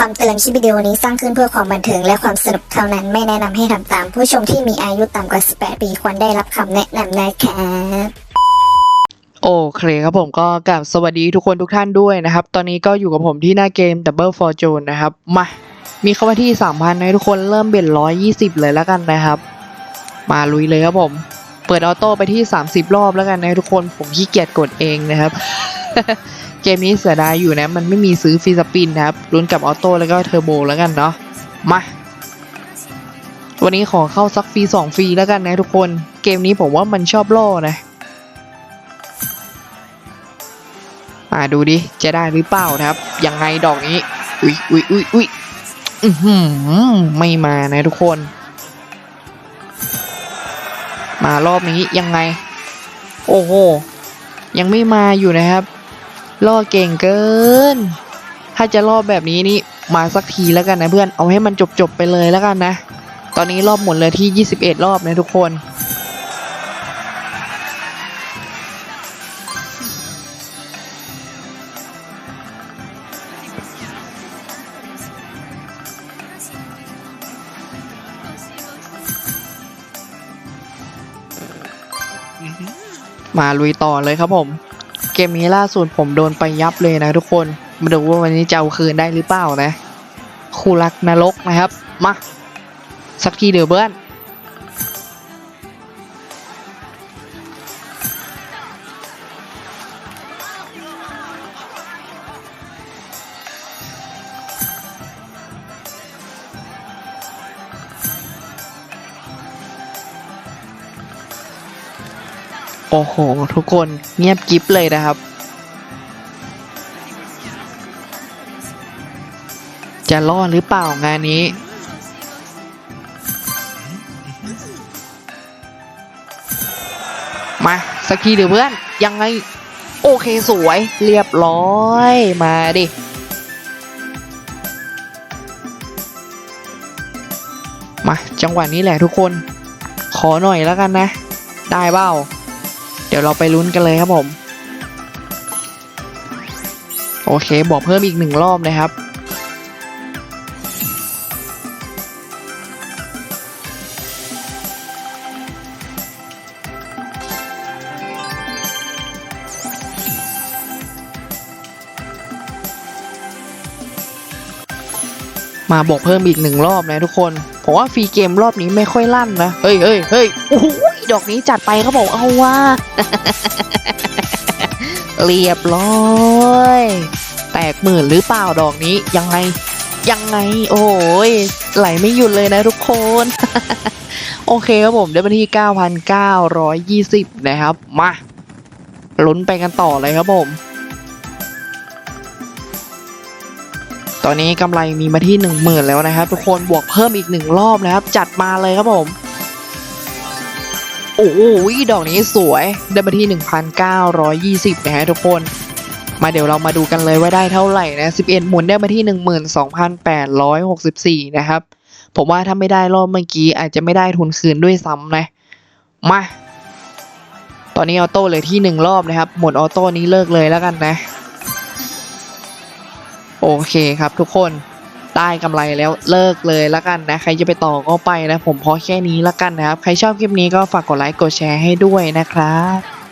คำเตือนคลิปวิดีโอนี้สร้างขึ้นเพื่อความบันเทิงและความสนุกเท่านั้นไม่แนะนำให้ทำตาม ผู้ชมที่มีอายุต่ำกว่า 18 ปีควรได้รับคำแนะนำนะครับโอเคครับผมก็กลับสวัสดีทุกคนทุกท่านด้วยนะครับ ตอนนี้ก็อยู่กับผมที่หน้าเกม Double Fortune นะครับ มา มีเข้ามาที่ 3,000นะทุกคนเริ่มเบ็ด120 เลยแล้วกันนะครับ มาลุยเลยครับผม เปิดออโต้ไปที่ 30 รอบแล้วกันนะทุกคนผมขี้เกียจกดเองนะครับ เกมนี้เสียดายอยู่นะ มันไม่มีซื้อฟรีสปินนะครับลุ้นกับออโต้แล้วก็เทอร์โบแล้วกันเนาะมาวันนี้ขอเข้าซักฟรี2ฟรีแล้วกันนะทุกคนเกมนี้ผมว่ามันชอบล่อนะมาดูดิ จะได้หรือเปล่านะครับ ยังไงดอกนี้ อุ้ยอุ้ยอุ้ยอุ้ยอือหือไม่มานะทุกคน มารอบนี้ยังไง โอ้โห ยังไม่มาอยู่นะครับ ล่อเก่งเกิน ถ้าจะล่อแบบนี้นี่มาสักทีแล้วกันนะเพื่อน เอาให้มันจบจบๆไปเลยแล้วกันนะ ตอนนี้รอบหมดเลยที่ 21 รอบนะทุกคน มาลุยต่อเลยครับผม เกมนี้ล่าสุดผมโดนไปยับเลยนะทุกคน มาดูว่าวันนี้จะเอาคืนได้หรือเปล่านะ คู่รักนรกนะครับ มา สักทีเดี๋ยวเบิ้ล โอ้โห ทุกคนเงียบกิฟเลยนะครับ จะรอดหรือเปล่างานนี้ มาสักทีเดี๋ยวเพื่อน ยังไง โอเคสวยเรียบร้อยมาดิ มาจังหวะนี้แหละทุกคน ขอหน่อยแล้วกันนะ ได้เปล่า เดี๋ยวเราไปลุ้นกันเลยครับผม โอเคบอกเพิ่มอีกหนึ่งรอบนะครับ มาบอกเพิ่มอีกหนึ่งรอบนะทุกคนผมว่าฟรีเกมรอบนี้ไม่ค่อยลั่นนะ เฮ้ยเฮ้ยเฮ้ยโอ้โห ดอกนี้จัดไปครับผมเอาว่าเรียบร้อย แตกหมื่นหรือเปล่าดอกนี้ยังไง ยังไง โอ้ยไหลไม่หยุดเลยนะทุกคน โอเคครับผมได้มาที่ 9,920 นะครับ มาลุ้นไปกันต่อเลยครับผม ตอนนี้กำไรมีมาที่หนึ่งหมื่นแล้วนะครับ ทุกคนบวกเพิ่มอีกหนึ่งรอบนะครับ จัดมาเลยครับผม โอ้โหดอกนี้สวย ได้มาที่ 1,920นะฮะทุกคน มาเดี๋ยวเรามาดูกันเลยว่าได้เท่าไหร่นะ 11 หมุนได้มาที่ 12,864 นะครับ ผมว่าถ้าไม่ได้รอบเมื่อกี้อาจจะไม่ได้ทุนคืนด้วยซ้ำนะ มา ตอนนี้ออโต้เลยที่หนึ่งรอบนะครับ หมดออโต้นี้เลิกเลยแล้วกันนะ โอเคครับทุกคน ได้กำไรแล้วเลิกเลยละกันนะใครจะไปต่อก็ไปนะผมพอแค่นี้ละกันนะครับ ใครชอบคลิปนี้ก็ฝากกดไลค์กดแชร์ให้ด้วยนะครับ